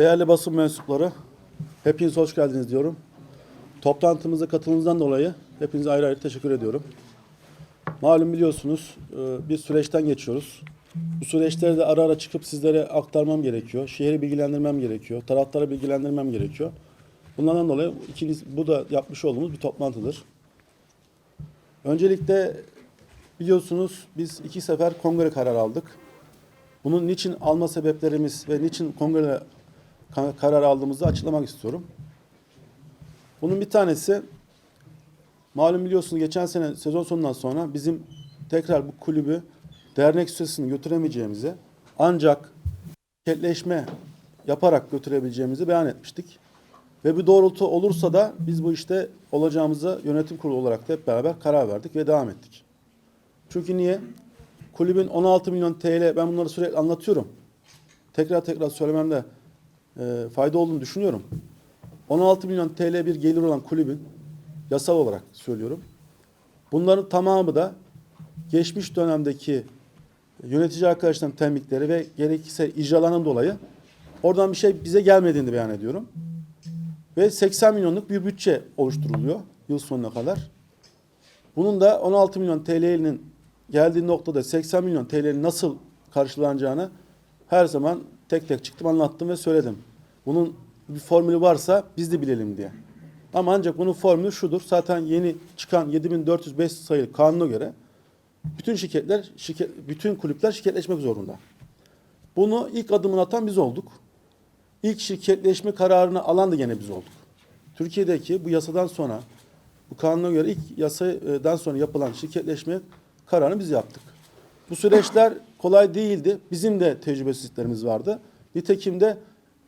Değerli basın mensupları, hepiniz hoş geldiniz diyorum. Toplantımıza katılımınızdan dolayı hepinize ayrı ayrı teşekkür ediyorum. Malum biliyorsunuz e, bir süreçten geçiyoruz. Bu süreçleri de ara ara çıkıp sizlere aktarmam gerekiyor. Şehri bilgilendirmem gerekiyor. Taraftarı bilgilendirmem gerekiyor. Bunlardan dolayı ikiniz, bu da yapmış olduğumuz bir toplantıdır. Öncelikle biliyorsunuz biz iki sefer kongre kararı aldık. Bunun niçin alma sebeplerimiz ve niçin kongre karar aldığımızı açıklamak istiyorum. Bunun bir tanesi malum biliyorsunuz geçen sene sezon sonundan sonra bizim tekrar bu kulübü dernek süresini götüremeyeceğimizi ancak şirketleşme yaparak götürebileceğimizi beyan etmiştik. Ve bir doğrultu olursa da biz bu işte olacağımıza yönetim kurulu olarak da hep beraber karar verdik ve devam ettik. Çünkü niye? Kulübün 16 milyon TL ben bunları sürekli anlatıyorum. Tekrar tekrar söylememde e, fayda olduğunu düşünüyorum. 16 milyon TL bir gelir olan kulübün yasal olarak söylüyorum. Bunların tamamı da geçmiş dönemdeki yönetici arkadaşların tembikleri ve gerekirse icralarından dolayı oradan bir şey bize gelmediğini beyan ediyorum. Ve 80 milyonluk bir bütçe oluşturuluyor yıl sonuna kadar. Bunun da 16 milyon TL'nin geldiği noktada 80 milyon TL'nin nasıl karşılanacağını her zaman tek tek çıktım anlattım ve söyledim. Bunun bir formülü varsa biz de bilelim diye. Ama ancak bunun formülü şudur. Zaten yeni çıkan 7405 sayılı kanuna göre bütün şirketler, şirket, bütün kulüpler şirketleşmek zorunda. Bunu ilk adımını atan biz olduk. İlk şirketleşme kararını alan da gene biz olduk. Türkiye'deki bu yasadan sonra, bu kanuna göre ilk yasadan sonra yapılan şirketleşme kararını biz yaptık. Bu süreçler kolay değildi. Bizim de tecrübesizliklerimiz vardı. Nitekim de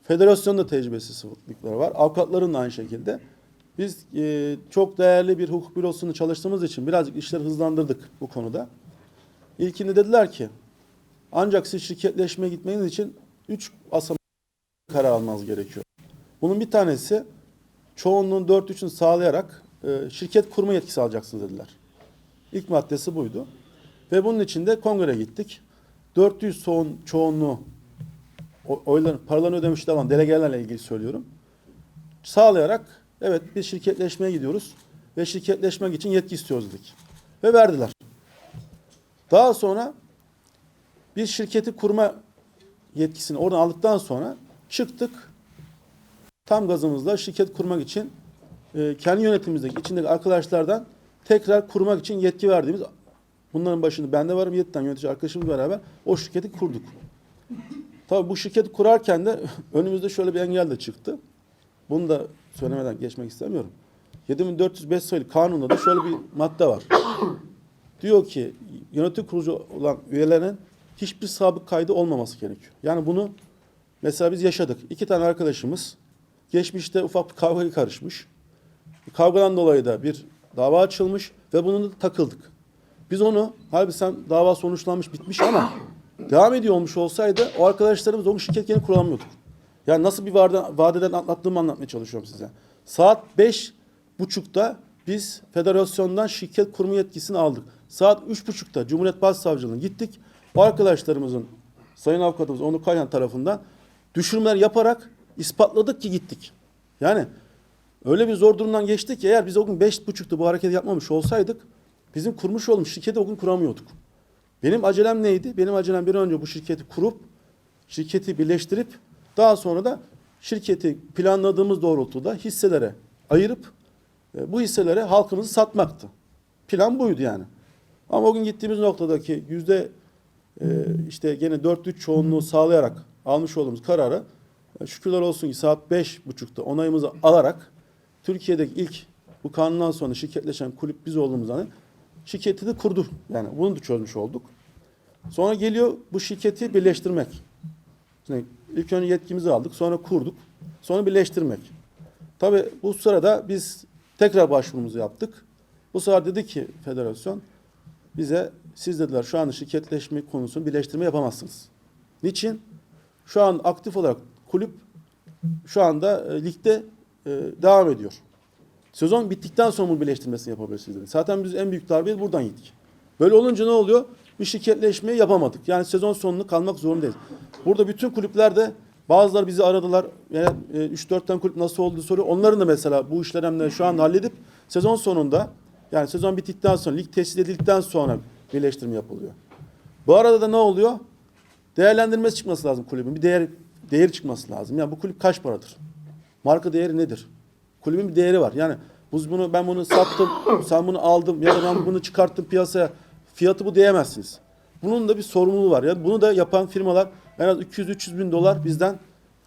federasyonda tecrübesizlikleri var. Avukatların da aynı şekilde. Biz e, çok değerli bir hukuk bürosunu çalıştığımız için birazcık işleri hızlandırdık bu konuda. İlkinde dediler ki ancak siz şirketleşmeye gitmeniz için 3 aşama karar almanız gerekiyor. Bunun bir tanesi çoğunluğun 4-3'ünü sağlayarak e, şirket kurma yetkisi alacaksınız dediler. İlk maddesi buydu. Ve bunun için de kongreye gittik. 400 son çoğunluğu oyların, paralarını ödemişler olan delegelerle ilgili söylüyorum. Sağlayarak evet biz şirketleşmeye gidiyoruz ve şirketleşmek için yetki istiyoruz dedik. Ve verdiler. Daha sonra biz şirketi kurma yetkisini oradan aldıktan sonra çıktık. Tam gazımızla şirket kurmak için e, kendi yönetimimizdeki içindeki arkadaşlardan tekrar kurmak için yetki verdiğimiz bunların başında ben de varım 7 tane yönetici arkadaşımız beraber o şirketi kurduk. Tabii bu şirketi kurarken de önümüzde şöyle bir engel de çıktı. Bunu da söylemeden geçmek istemiyorum. 7405 sayılı kanunda da şöyle bir madde var. Diyor ki yönetim kurulu olan üyelerin hiçbir sabık kaydı olmaması gerekiyor. Yani bunu mesela biz yaşadık. İki tane arkadaşımız geçmişte ufak bir kavgaya karışmış. Kavgadan dolayı da bir dava açılmış ve bunun da takıldık. Biz onu halbuki sen dava sonuçlanmış bitmiş ama devam ediyor olmuş olsaydı o arkadaşlarımız o şirket yeni kuramıyorduk. Yani nasıl bir vade, vadeden atlattığımı anlatmaya çalışıyorum size. Saat beş buçukta biz federasyondan şirket kurma yetkisini aldık. Saat üç buçukta Cumhuriyet Başsavcılığı'na gittik. O arkadaşlarımızın Sayın Avukatımız Onur Kayhan tarafından düşürmeler yaparak ispatladık ki gittik. Yani öyle bir zor durumdan geçtik ki eğer biz o gün beş buçukta bu hareketi yapmamış olsaydık bizim kurmuş olduğumuz şirketi o gün kuramıyorduk. Benim acelem neydi? Benim acelem bir önce bu şirketi kurup şirketi birleştirip daha sonra da şirketi planladığımız doğrultuda hisselere ayırıp e, bu hisselere halkımızı satmaktı. Plan buydu yani. Ama o gün gittiğimiz noktadaki yüzde e, işte gene 4-3 çoğunluğu sağlayarak almış olduğumuz kararı e, şükürler olsun ki saat 5.30'da onayımızı alarak Türkiye'deki ilk bu kanundan sonra şirketleşen kulüp biz olduğumuzdan şirketi de kurduk. Yani bunu da çözmüş olduk. Sonra geliyor bu şirketi birleştirmek. Şimdi ilk önce yetkimizi aldık, sonra kurduk, sonra birleştirmek. Tabii bu sırada biz tekrar başvurumuzu yaptık. Bu sefer dedi ki federasyon bize siz dediler şu an şirketleşme konusunu birleştirme yapamazsınız. Niçin? Şu an aktif olarak kulüp şu anda e, ligde e, devam ediyor. Sezon bittikten sonra bu birleştirmesini yapabilirsiniz dedi. Zaten biz en büyük darbeyi buradan yedik. Böyle olunca ne oluyor? Bir şirketleşmeyi yapamadık. Yani sezon sonunu kalmak zorundayız. Burada bütün kulüpler de Bazıları bizi aradılar. Yani e, 3-4 tane kulüp nasıl olduğu soruyor. Onların da mesela bu işlemleri şu anda halledip sezon sonunda yani sezon bittikten sonra lig tesis edildikten sonra birleştirme yapılıyor. Bu arada da ne oluyor? Değerlendirmesi çıkması lazım kulübün. Bir değer değer çıkması lazım. Yani bu kulüp kaç paradır? Marka değeri nedir? Kulübün bir değeri var. Yani biz bunu ben bunu sattım, sen bunu aldım ya da ben bunu çıkarttım piyasaya. Fiyatı bu diyemezsiniz. Bunun da bir sorumluluğu var. Yani bunu da yapan firmalar en az 200-300 bin dolar bizden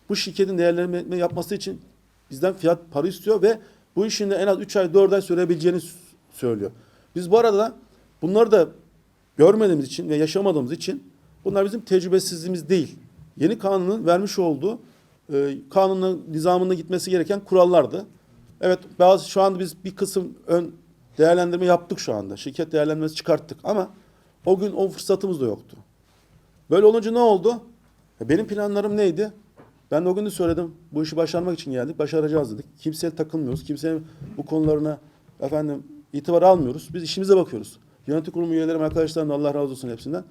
bu şirketin değerlendirme yapması için bizden fiyat para istiyor ve bu işin de en az 3 ay 4 ay sürebileceğini söylüyor. Biz bu arada bunları da görmediğimiz için ve yaşamadığımız için bunlar bizim tecrübesizliğimiz değil. Yeni kanunun vermiş olduğu e, kanunun nizamında gitmesi gereken kurallardı. Evet bazı şu anda biz bir kısım ön değerlendirme yaptık şu anda. Şirket değerlendirmesi çıkarttık ama o gün o fırsatımız da yoktu. Böyle olunca ne oldu? Ya Benim planlarım neydi? Ben de o gün de söyledim. Bu işi başarmak için geldik. Başaracağız dedik. Kimseye takılmıyoruz. Kimsenin bu konularına efendim itibar almıyoruz. Biz işimize bakıyoruz. Yönetim kurulu üyelerim, arkadaşlarım da Allah razı olsun hepsinden.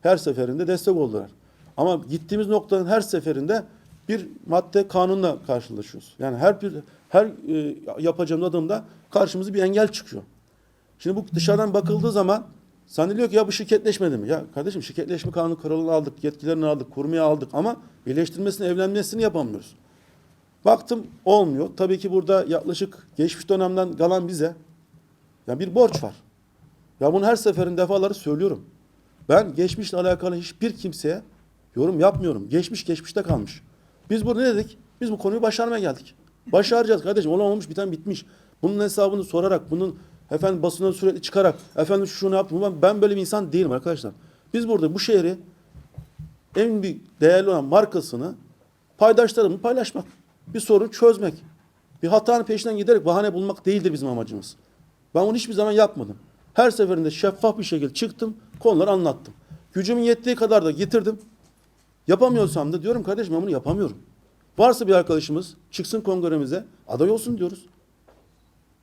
Her seferinde destek oldular. Ama gittiğimiz noktanın her seferinde bir madde kanunla karşılaşıyoruz. Yani her bir her e, yapacağımız adımda karşımıza bir engel çıkıyor. Şimdi bu dışarıdan bakıldığı zaman zannediliyor ki ya bu şirketleşmedi mi? Ya kardeşim şirketleşme kanunu kuralını aldık, yetkilerini aldık, kurmaya aldık ama birleştirmesini, evlenmesini yapamıyoruz. Baktım olmuyor. Tabii ki burada yaklaşık geçmiş dönemden kalan bize ya bir borç var. Ya bunu her seferin defaları söylüyorum. Ben geçmişle alakalı hiçbir kimseye yorum yapmıyorum. Geçmiş geçmişte kalmış. Biz burada ne dedik? Biz bu konuyu başarmaya geldik. Başaracağız kardeşim. Olan olmuş biten bitmiş. Bunun hesabını sorarak, bunun efendim basına sürekli çıkarak, efendim şunu yaptım. Ben, ben böyle bir insan değilim arkadaşlar. Biz burada bu şehri en bir değerli olan markasını paydaşlarımla paylaşmak. Bir sorun çözmek. Bir hatanın peşinden giderek bahane bulmak değildir bizim amacımız. Ben bunu hiçbir zaman yapmadım. Her seferinde şeffaf bir şekilde çıktım, konuları anlattım. Gücümün yettiği kadar da getirdim. Yapamıyorsam da diyorum kardeşim ben bunu yapamıyorum. Varsa bir arkadaşımız çıksın kongremize aday olsun diyoruz.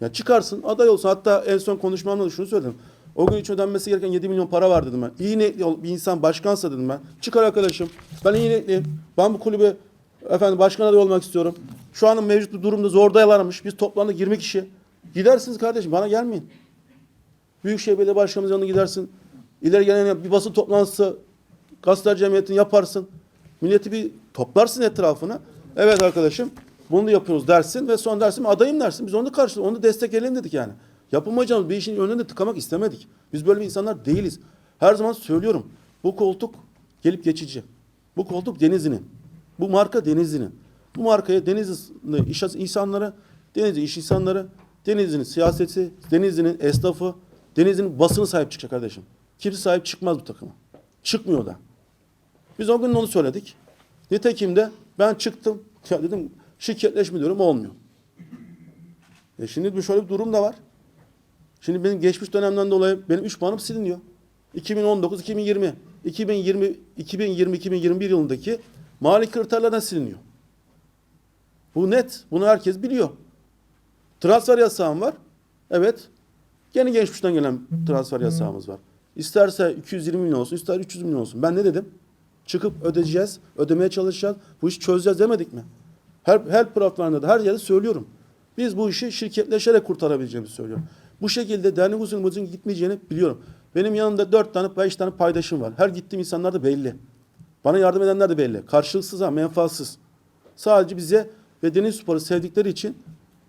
Ya çıkarsın aday olsun. Hatta en son konuşmamda da şunu söyledim. O gün için ödenmesi gereken 7 milyon para var dedim ben. İyi niyetli bir insan başkansa dedim ben. Çıkar arkadaşım. Ben iyi niyetliyim. Ben bu kulübe efendim başkan adayı olmak istiyorum. Şu anın mevcut bir durumda zor dayalanmış. Biz toplandık 20 kişi. Gidersiniz kardeşim bana gelmeyin. Büyükşehir Belediye Başkanımız yanına gidersin. İleri gelen bir basın toplantısı gazeteler cemiyetini yaparsın. Milleti bir toplarsın etrafına. Evet arkadaşım bunu yapıyoruz dersin ve son dersin adayım dersin. Biz onu karşıladık. Onu destekleyelim dedik yani. Yapamayacağımız bir işin önünde tıkamak istemedik. Biz böyle bir insanlar değiliz. Her zaman söylüyorum. Bu koltuk gelip geçici. Bu koltuk Denizli'nin. Bu marka Denizli'nin. Bu markaya Denizli iş insanları, Denizli iş insanları, Denizli'nin siyaseti, Denizli'nin esnafı, Denizli'nin basını sahip çıkacak kardeşim. Kimse sahip çıkmaz bu takıma. Çıkmıyor da. Biz o gün onu söyledik. Nitekim de ben çıktım. Ya dedim şirketleşme diyorum olmuyor. E şimdi bir şöyle bir durum da var. Şimdi benim geçmiş dönemden dolayı benim 3 puanım siliniyor. 2019, 2020, 2020, 2020, 2021 yılındaki mali kriterlerden siliniyor. Bu net. Bunu herkes biliyor. Transfer yasağım var. Evet. Gene geçmişten gelen transfer yasağımız var. İsterse 220 milyon olsun, ister 300 milyon olsun. Ben ne dedim? Çıkıp ödeyeceğiz, ödemeye çalışacağız. Bu işi çözeceğiz demedik mi? Her, her platformda da her yerde söylüyorum. Biz bu işi şirketleşerek kurtarabileceğimizi söylüyorum. Bu şekilde dernek usulümüzün gitmeyeceğini biliyorum. Benim yanımda dört tane, beş tane paydaşım var. Her gittiğim insanlar da belli. Bana yardım edenler de belli. Karşılıksız ama menfaatsız. Sadece bize ve Deniz Spor'u sevdikleri için,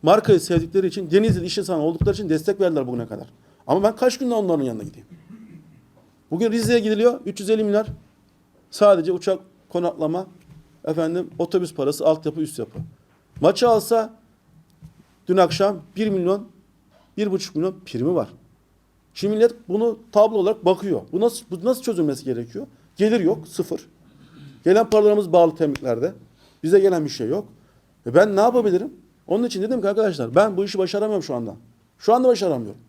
markayı sevdikleri için, Denizli iş insanı oldukları için destek verdiler bugüne kadar. Ama ben kaç günde onların yanına gideyim? Bugün Rize'ye gidiliyor 350 milyar. Sadece uçak konaklama, efendim otobüs parası, altyapı, üst yapı. Maçı alsa dün akşam 1 milyon, 1,5 milyon primi var. Şimdi millet bunu tablo olarak bakıyor. Bu nasıl, bu nasıl çözülmesi gerekiyor? Gelir yok, sıfır. Gelen paralarımız bağlı teminlerde. Bize gelen bir şey yok. E ben ne yapabilirim? Onun için dedim ki arkadaşlar ben bu işi başaramıyorum şu anda. Şu anda başaramıyorum.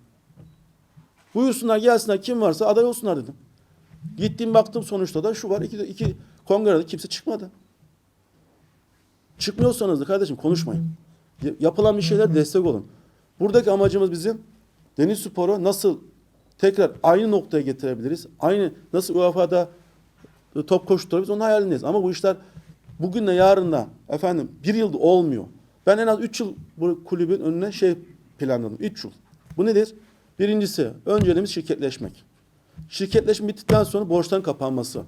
Buyursunlar gelsinler kim varsa aday olsunlar dedim. Gittim baktım sonuçta da şu var. iki, iki kongrede kimse çıkmadı. Çıkmıyorsanız da kardeşim konuşmayın. Yapılan bir şeyler destek olun. Buradaki amacımız bizim deniz sporu nasıl tekrar aynı noktaya getirebiliriz? Aynı nasıl UEFA'da top koşturabiliriz onun hayalindeyiz. Ama bu işler bugünle yarınla efendim bir yılda olmuyor. Ben en az 3 yıl bu kulübün önüne şey planladım. 3 yıl. Bu nedir? Birincisi önceliğimiz şirketleşmek. Şirketleşme bittikten sonra borçların kapanması.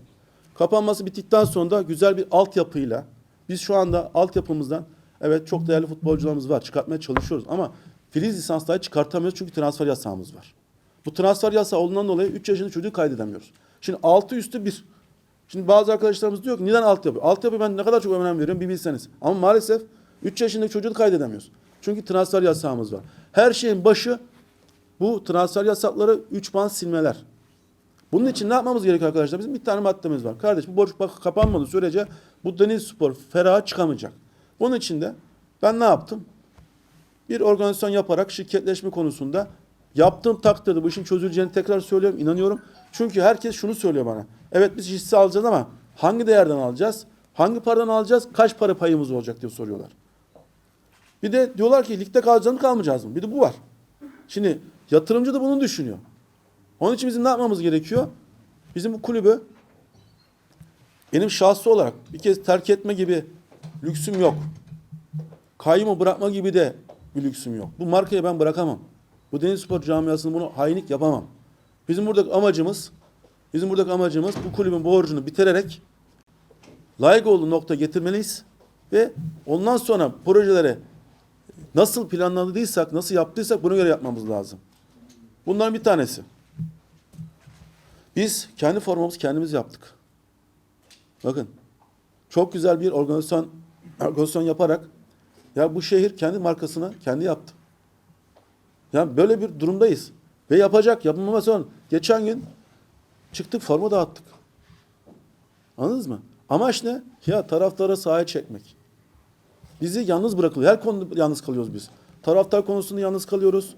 Kapanması bittikten sonra da güzel bir altyapıyla biz şu anda altyapımızdan evet çok değerli futbolcularımız var. Çıkartmaya çalışıyoruz ama filiz lisans dahi çıkartamıyoruz çünkü transfer yasağımız var. Bu transfer yasağı olduğundan dolayı 3 yaşında çocuğu kaydedemiyoruz. Şimdi 6 üstü 1. Şimdi bazı arkadaşlarımız diyor ki neden altyapı? Altyapı ben ne kadar çok önem veriyorum bir bilseniz. Ama maalesef 3 yaşındaki çocuğu kaydedemiyoruz. Çünkü transfer yasağımız var. Her şeyin başı bu transfer yasakları 3 band silmeler. Bunun için ne yapmamız gerekiyor arkadaşlar? Bizim bir tane maddemiz var. Kardeş bu borç bak kapanmadığı sürece bu deniz spor feraha çıkamayacak. Bunun için de ben ne yaptım? Bir organizasyon yaparak şirketleşme konusunda yaptığım takdirde bu işin çözüleceğini tekrar söylüyorum, inanıyorum. Çünkü herkes şunu söylüyor bana. Evet biz hisse alacağız ama hangi değerden alacağız? Hangi paradan alacağız? Kaç para payımız olacak diye soruyorlar. Bir de diyorlar ki ligde kalacağız mı kalmayacağız mı? Bir de bu var. Şimdi yatırımcı da bunu düşünüyor. Onun için bizim ne yapmamız gerekiyor? Bizim bu kulübü benim şahsi olarak bir kez terk etme gibi lüksüm yok. Kayyumu bırakma gibi de bir lüksüm yok. Bu markayı ben bırakamam. Bu Deniz Spor camiasını bunu hainlik yapamam. Bizim buradaki amacımız bizim buradaki amacımız bu kulübün borcunu bitirerek layık olduğu nokta getirmeliyiz ve ondan sonra projelere nasıl planladıysak, nasıl yaptıysak buna göre yapmamız lazım. Bunların bir tanesi. Biz kendi formamızı kendimiz yaptık. Bakın. Çok güzel bir organizasyon organizasyon yaparak ya bu şehir kendi markasını kendi yaptı. Yani böyle bir durumdayız. Ve yapacak. Yapılmama sonra geçen gün çıktık forma dağıttık. Anladınız mı? Amaç ne? Ya taraftarı sahaya çekmek. Bizi yalnız bırakılıyor. Her konuda yalnız kalıyoruz biz. Taraftar konusunda yalnız kalıyoruz.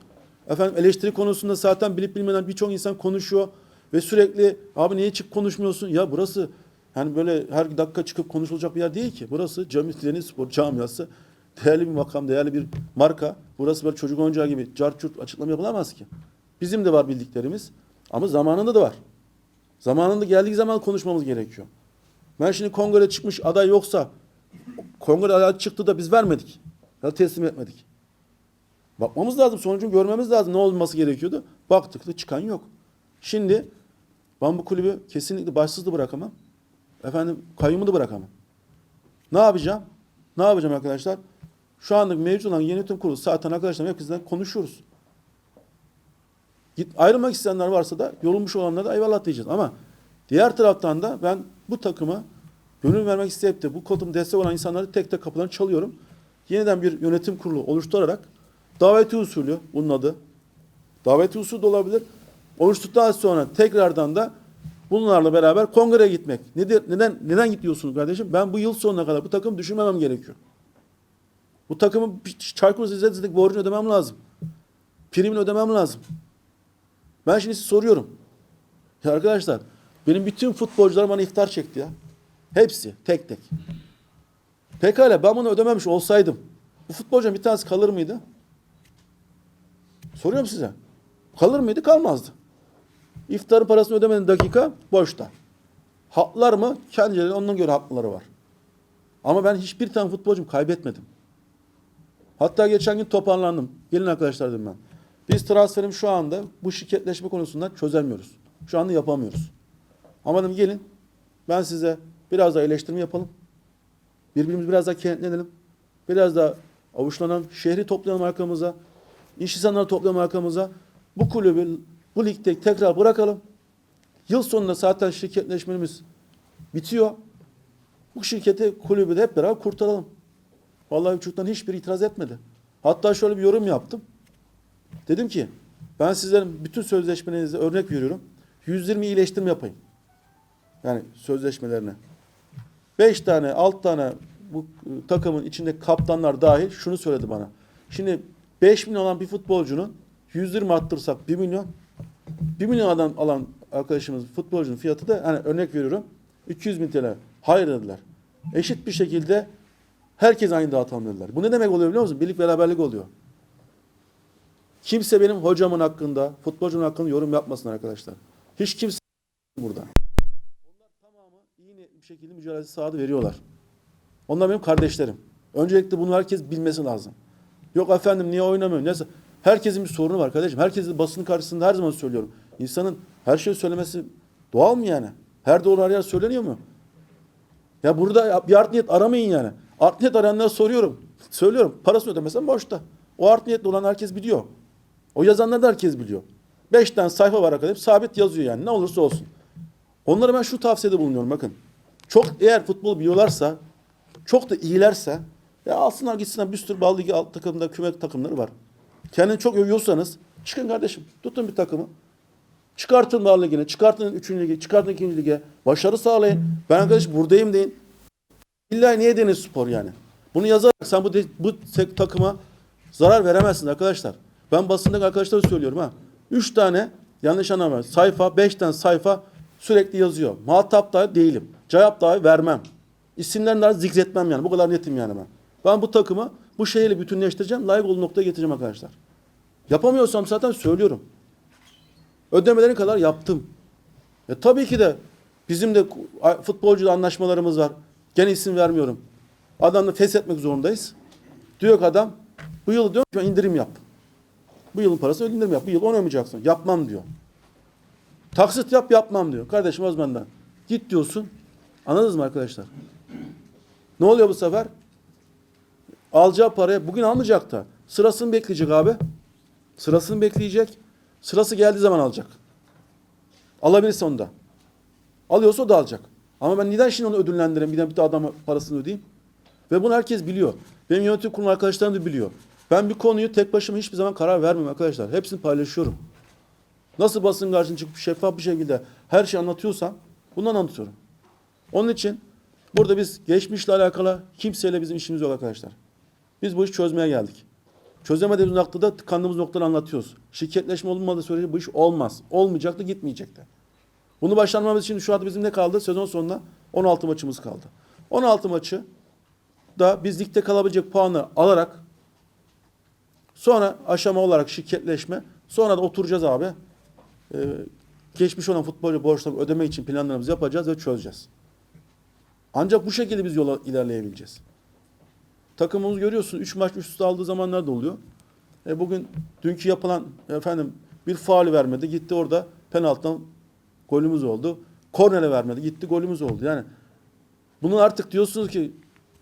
Efendim eleştiri konusunda zaten bilip bilmeden birçok insan konuşuyor ve sürekli abi niye çık konuşmuyorsun? Ya burası yani böyle her dakika çıkıp konuşulacak bir yer değil ki. Burası Cami Deniz Spor camiası. Değerli bir makam, değerli bir marka. Burası böyle çocuk oyuncağı gibi cart curt açıklama yapılamaz ki. Bizim de var bildiklerimiz ama zamanında da var. Zamanında geldiği zaman konuşmamız gerekiyor. Ben şimdi kongre çıkmış aday yoksa kongre aday çıktı da biz vermedik. Ya teslim etmedik. Bakmamız lazım. Sonucunu görmemiz lazım. Ne olması gerekiyordu? Baktık da çıkan yok. Şimdi ben bu kulübü kesinlikle başsız da bırakamam. Efendim kayyumu da bırakamam. Ne yapacağım? Ne yapacağım arkadaşlar? Şu anlık mevcut olan yönetim kurulu zaten arkadaşlar hepsinden konuşuyoruz. Git, ayrılmak isteyenler varsa da yorulmuş olanlara da eyvallah diyeceğiz. Ama diğer taraftan da ben bu takıma gönül vermek isteyip de bu konuda destek olan insanları tek tek kapılarını çalıyorum. Yeniden bir yönetim kurulu oluşturarak daveti usulü bunun adı. Daveti usulü de olabilir. Oluştuktan sonra tekrardan da bunlarla beraber kongreye gitmek. Nedir, neden neden gidiyorsunuz kardeşim? Ben bu yıl sonuna kadar bu takım düşünmemem gerekiyor. Bu takımın Çaykur Rize'deki borcunu ödemem lazım. Primini ödemem lazım. Ben şimdi size soruyorum. Ya arkadaşlar benim bütün futbolcular bana iftar çekti ya. Hepsi tek tek. Pekala ben bunu ödememiş olsaydım bu futbolcunun bir tanesi kalır mıydı? Soruyorum size. Kalır mıydı? Kalmazdı. İftarın parasını ödemediğin dakika boşta. Haklar mı? Kendileri ondan göre hakları var. Ama ben hiçbir tane futbolcum kaybetmedim. Hatta geçen gün toparlandım. Gelin arkadaşlar dedim ben. Biz transferim şu anda bu şirketleşme konusundan çözemiyoruz. Şu anda yapamıyoruz. Ama dedim gelin ben size biraz daha eleştirme yapalım. Birbirimizi biraz daha kenetlenelim. Biraz daha avuçlanan şehri toplayalım arkamıza. İş insanları toplayalım arkamıza. Bu kulübü bu ligde tekrar bırakalım. Yıl sonunda zaten şirketleşmemiz bitiyor. Bu şirketi kulübü de hep beraber kurtaralım. Vallahi çocuktan hiçbir itiraz etmedi. Hatta şöyle bir yorum yaptım. Dedim ki ben sizlerin bütün sözleşmelerinize örnek veriyorum. 120 iyileştirme yapayım. Yani sözleşmelerine. 5 tane, 6 tane bu e, takımın içinde kaptanlar dahil şunu söyledi bana. Şimdi 5 milyon olan bir futbolcunun 120 arttırsak 1 milyon 1 milyon adam alan arkadaşımız futbolcunun fiyatı da hani örnek veriyorum 200 bin TL. Hayır dediler. Eşit bir şekilde herkes aynı dağıtalım dediler. Bu ne demek oluyor biliyor musun? Birlik beraberlik oluyor. Kimse benim hocamın hakkında, futbolcumun hakkında yorum yapmasın arkadaşlar. Hiç kimse burada. Onlar tamamı iyi bir şekilde mücadele sahada veriyorlar. Onlar benim kardeşlerim. Öncelikle bunu herkes bilmesi lazım. Yok efendim niye oynamıyor? Neyse. Herkesin bir sorunu var kardeşim. Herkesin basının karşısında her zaman söylüyorum. İnsanın her şeyi söylemesi doğal mı yani? Her doğru her yer söyleniyor mu? Ya burada bir art niyet aramayın yani. Art niyet arayanlara soruyorum. Söylüyorum. Parasını ödemesen boşta. O art niyetli olan herkes biliyor. O yazanlar da herkes biliyor. Beş tane sayfa var arkadaşlar. Sabit yazıyor yani. Ne olursa olsun. Onlara ben şu tavsiyede bulunuyorum bakın. Çok eğer futbol biliyorlarsa, çok da iyilerse ya alsınlar gitsinler bir sürü bal ligi alt takımda küme takımları var. Kendini çok övüyorsanız çıkın kardeşim. Tutun bir takımı. Çıkartın bal ligine, çıkartın üçüncü lige, çıkartın ikinci lige. Başarı sağlayın. Ben arkadaş buradayım deyin. İlla niye deniz spor yani? Bunu yazarak sen bu, bu takıma zarar veremezsin arkadaşlar. Ben basındaki arkadaşlara söylüyorum ha. Üç tane yanlış anlama sayfa, beş tane sayfa sürekli yazıyor. Muhatap dahi değilim. Cevap dahi vermem. İsimlerini dahi zikretmem yani. Bu kadar netim yani ben. Ben bu takımı bu şeyle bütünleştireceğim. Layık olduğu noktaya getireceğim arkadaşlar. Yapamıyorsam zaten söylüyorum. Ödemelerin kadar yaptım. E tabii ki de bizim de futbolcuyla anlaşmalarımız var. Gene isim vermiyorum. Adamla feshetmek zorundayız. Diyor ki adam bu yıl diyor ki indirim yap. Bu yılın parası indirim yap. Bu yıl oynamayacaksın. Yapmam diyor. Taksit yap yapmam diyor. Kardeşim o benden. Git diyorsun. Anladınız mı arkadaşlar? Ne oluyor bu sefer? Alacağı paraya bugün almayacak da. Sırasını bekleyecek abi. Sırasını bekleyecek. Sırası geldiği zaman alacak. Alabilirse onu da. Alıyorsa o da alacak. Ama ben neden şimdi onu ödüllendireyim? Bir de bir de adama parasını ödeyeyim. Ve bunu herkes biliyor. Benim yönetim kurulu arkadaşlarım da biliyor. Ben bir konuyu tek başıma hiçbir zaman karar vermiyorum arkadaşlar. Hepsini paylaşıyorum. Nasıl basın karşısına çıkıp şeffaf bir şekilde her şeyi anlatıyorsam bundan anlatıyorum. Onun için burada biz geçmişle alakalı kimseyle bizim işimiz yok arkadaşlar. Biz bu işi çözmeye geldik. Çözemediğimiz noktada tıkandığımız noktaları anlatıyoruz. Şirketleşme olmadığı sürece bu iş olmaz. Olmayacak da gitmeyecek de. Bunu başarmamız için şu anda bizim ne kaldı? Sezon sonuna 16 maçımız kaldı. 16 maçı da biz ligde kalabilecek puanı alarak sonra aşama olarak şirketleşme sonra da oturacağız abi. Ee, geçmiş olan futbolcu borçlarını ödemek için planlarımızı yapacağız ve çözeceğiz. Ancak bu şekilde biz yola ilerleyebileceğiz. Takımımız görüyorsun 3 maç üst üste aldığı zamanlar da oluyor. E bugün dünkü yapılan efendim bir faali vermedi. Gitti orada penaltıdan golümüz oldu. Kornere vermedi. Gitti golümüz oldu. Yani bunun artık diyorsunuz ki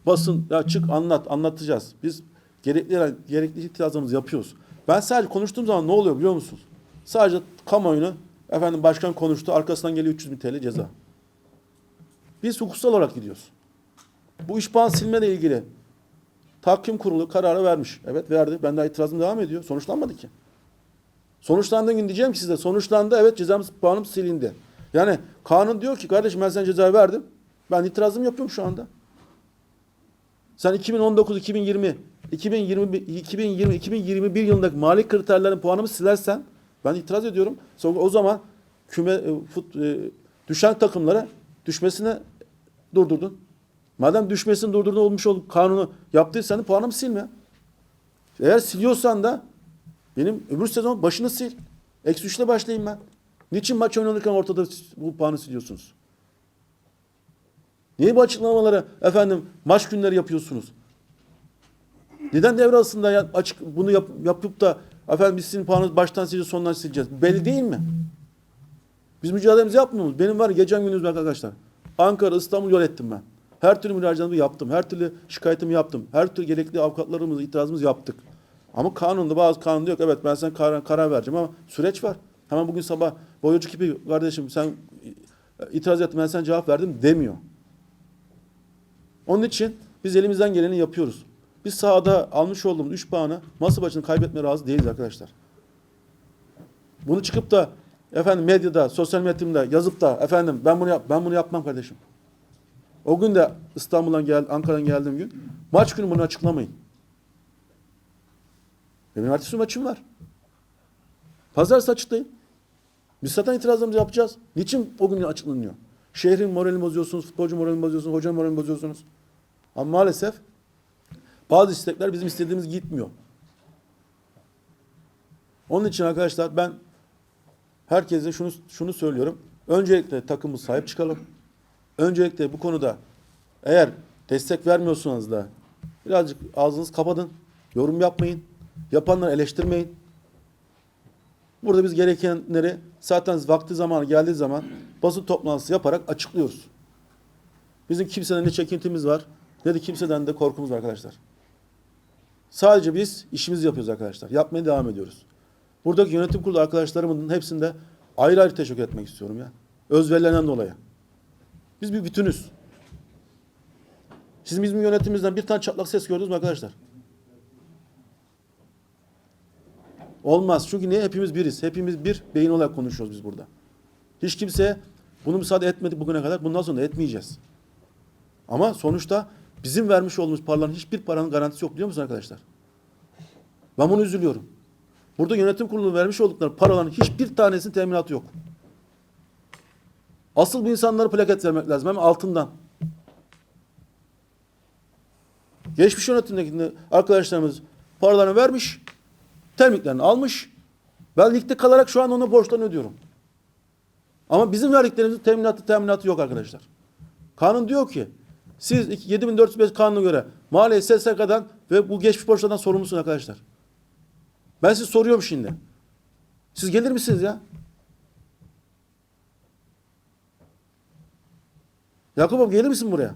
basın ya çık anlat anlatacağız. Biz gerekli gerekli itirazlarımızı yapıyoruz. Ben sadece konuştuğum zaman ne oluyor biliyor musunuz? Sadece kamuoyunu efendim başkan konuştu arkasından geliyor 300 bin TL ceza. Biz hukuksal olarak gidiyoruz. Bu iş puan silme ile ilgili tahkim kurulu kararı vermiş. Evet verdi. Ben daha itirazım devam ediyor. Sonuçlanmadı ki. Sonuçlandığı gün diyeceğim ki size sonuçlandı evet cezamız puanım silindi. Yani kanun diyor ki kardeşim ben sana cezayı verdim. Ben itirazım yapıyorum şu anda. Sen 2019, 2020, 2020, 2020, 2021 yılındaki mali kriterlerin puanımı silersen ben itiraz ediyorum. Sonra o zaman küme e, fut, e, düşen takımlara düşmesine durdurdun. Madem düşmesini durdurduğun olmuş ol kanunu yaptıysan puanımı silme. Eğer siliyorsan da benim öbür sezon başını sil. Eksi üçle başlayayım ben. Niçin maç oynanırken ortada bu puanı siliyorsunuz? Niye bu açıklamaları efendim maç günleri yapıyorsunuz? Neden devre arasında ya, açık bunu yap, yapıp da efendim biz sizin puanınızı baştan sileceğiz sondan sileceğiz. Belli değil mi? Biz mücadelemizi yapmıyor muyuz? Benim var gecem gündüz arkadaşlar. Ankara, İstanbul yol ettim ben. Her türlü müracaatımı yaptım. Her türlü şikayetimi yaptım. Her türlü gerekli avukatlarımızı, itirazımızı yaptık. Ama kanunda bazı kanunda yok. Evet ben sana karar, karar vereceğim ama süreç var. Hemen bugün sabah boyacı gibi kardeşim sen itiraz ettin ben sana cevap verdim demiyor. Onun için biz elimizden geleni yapıyoruz. Biz sahada almış olduğumuz 3 puanı masa başını kaybetmeye razı değiliz arkadaşlar. Bunu çıkıp da efendim medyada, sosyal medyada yazıp da efendim ben bunu yap ben bunu yapmam kardeşim. O gün de İstanbul'dan gel Ankara'dan geldiğim gün maç günü bunu açıklamayın. Benim ertesi maçım var. Pazartesi açıklayın. Biz zaten itirazlarımızı yapacağız. Niçin o gün açıklanıyor? Şehrin moralini bozuyorsunuz, futbolcu moralini bozuyorsunuz, hocanın moralini bozuyorsunuz. Ama maalesef bazı istekler bizim istediğimiz gitmiyor. Onun için arkadaşlar ben herkese şunu şunu söylüyorum. Öncelikle takımımız sahip çıkalım. Öncelikle bu konuda eğer destek vermiyorsanız da birazcık ağzınızı kapatın. Yorum yapmayın. Yapanları eleştirmeyin. Burada biz gerekenleri zaten vakti zamanı geldiği zaman basın toplantısı yaparak açıklıyoruz. Bizim kimseden ne çekintimiz var ne de kimseden de korkumuz var arkadaşlar. Sadece biz işimizi yapıyoruz arkadaşlar. Yapmaya devam ediyoruz. Buradaki yönetim kurulu arkadaşlarımın hepsinde ayrı ayrı teşekkür etmek istiyorum ya. Özverilerinden dolayı. Biz bir bütünüz. Sizin bizim yönetimimizden bir tane çatlak ses gördünüz mü arkadaşlar? Olmaz. Çünkü niye? Hepimiz biriz. Hepimiz bir beyin olarak konuşuyoruz biz burada. Hiç kimseye bunu müsaade etmedik bugüne kadar. Bundan sonra etmeyeceğiz. Ama sonuçta bizim vermiş olduğumuz paraların hiçbir paranın garantisi yok biliyor musun arkadaşlar? Ben bunu üzülüyorum. Burada yönetim kurulunun vermiş oldukları paraların hiçbir tanesinin teminatı yok. Asıl bu insanlara plaket vermek lazım. Hem altından. Geçmiş yönetimdeki arkadaşlarımız paralarını vermiş. Termiklerini almış. Ben ligde kalarak şu an ona borçlarını ödüyorum. Ama bizim verdiklerimizin teminatı teminatı yok arkadaşlar. Kanun diyor ki siz 7405 kanuna göre maliye SSK'dan ve bu geçmiş borçlardan sorumlusunuz arkadaşlar. Ben size soruyorum şimdi. Siz gelir misiniz ya? Yakup'um gelir misin buraya?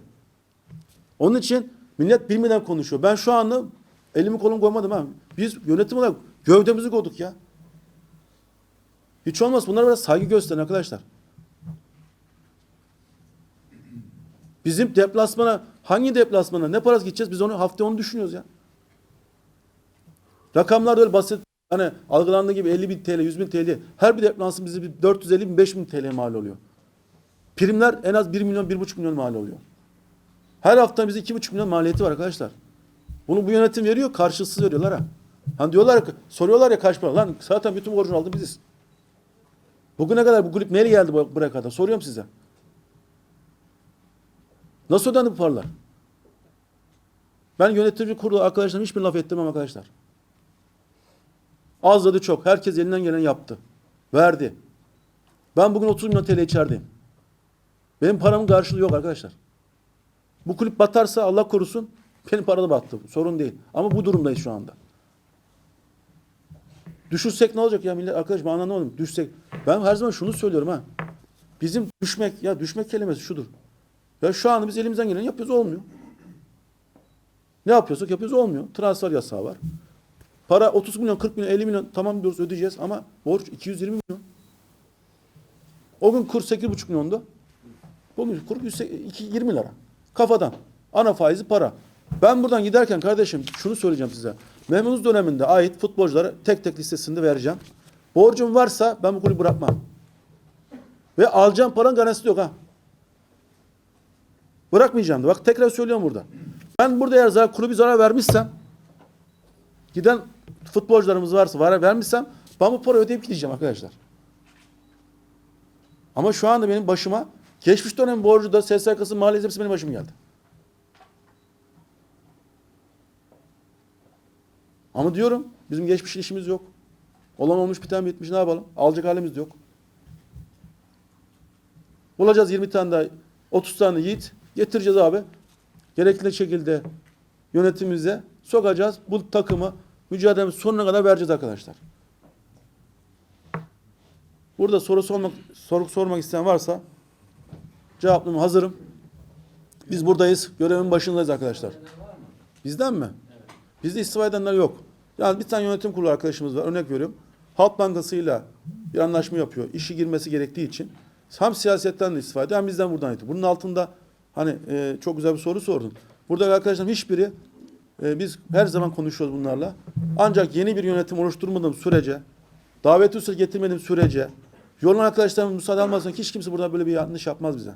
Onun için millet bilmeden konuşuyor. Ben şu anda elimi kolumu koymadım ha. Biz yönetim olarak gövdemizi koyduk ya. Hiç olmaz bunlara biraz saygı gösterin arkadaşlar. Bizim deplasmana hangi deplasmana ne parası gideceğiz biz onu haftaya onu düşünüyoruz ya. Rakamlar öyle basit hani algılandığı gibi 50 bin TL 100 bin TL her bir deplasman bize bir 450 bin 5 bin TL mal oluyor. Primler en az 1 milyon 1,5 milyon mal oluyor. Her hafta bize 2,5 milyon maliyeti var arkadaşlar. Bunu bu yönetim veriyor karşılıksız veriyorlar ha. Hani diyorlar ki soruyorlar ya kaç lan zaten bütün borcunu aldı biziz. Bugüne kadar bu kulüp nereye geldi bu- buraya kadar soruyorum size. Nasıl ödendi bu paralar? Ben yönetici kurulu arkadaşlarım hiçbir laf ettirmem arkadaşlar. Az da çok. Herkes elinden gelen yaptı. Verdi. Ben bugün 30 milyon TL içerideyim. Benim paramın karşılığı yok arkadaşlar. Bu kulüp batarsa Allah korusun benim para da battı. Sorun değil. Ama bu durumdayız şu anda. Düşürsek ne olacak ya millet? Arkadaş ben anlamadım. Düşsek. Ben her zaman şunu söylüyorum ha. Bizim düşmek ya düşmek kelimesi şudur. Ya şu anda biz elimizden geleni yapıyoruz olmuyor. Ne yapıyorsak yapıyoruz olmuyor. Transfer yasağı var. Para 30 milyon, 40 milyon, 50 milyon tamam diyoruz ödeyeceğiz ama borç 220 milyon. O gün kur 8,5 milyondu. Bugün kur 102 20 lira. Kafadan. Ana faizi para. Ben buradan giderken kardeşim şunu söyleyeceğim size. Memnunuz döneminde ait futbolculara tek tek listesinde vereceğim. Borcum varsa ben bu kulübü bırakmam. Ve alacağım paranın garantisi yok ha. Bırakmayacağım da. Bak tekrar söylüyorum burada. Ben burada eğer zarar, kulübü zarar vermişsem giden futbolcularımız varsa zarar vermişsem ben bu parayı ödeyip gideceğim arkadaşlar. Ama şu anda benim başıma geçmiş dönem borcu da SSK'sı maliyesi hepsi benim başım geldi. Ama diyorum bizim geçmiş işimiz yok. Olan olmuş biten bitmiş ne yapalım? Alacak halimiz de yok. Bulacağız 20 tane daha 30 tane yiğit getireceğiz abi. Gerekli şekilde yönetimimize sokacağız. Bu takımı mücadelemiz sonuna kadar vereceğiz arkadaşlar. Burada soru sormak, soru sormak isteyen varsa cevaplamaya hazırım. Biz buradayız. Görevin başındayız arkadaşlar. Bizden mi? Bizde istifa edenler yok. Yani bir tane yönetim kurulu arkadaşımız var. Örnek veriyorum. Halk Bankası'yla bir anlaşma yapıyor. İşi girmesi gerektiği için. Hem siyasetten de istifa ediyor hem bizden buradan ediyor. Bunun altında hani e, çok güzel bir soru sordun. Burada arkadaşlarım hiçbiri e, biz her zaman konuşuyoruz bunlarla. Ancak yeni bir yönetim oluşturmadığım sürece, davet usulü getirmediğim sürece, yolun arkadaşlarımın müsaade almasın hiç kimse burada böyle bir yanlış yapmaz bize.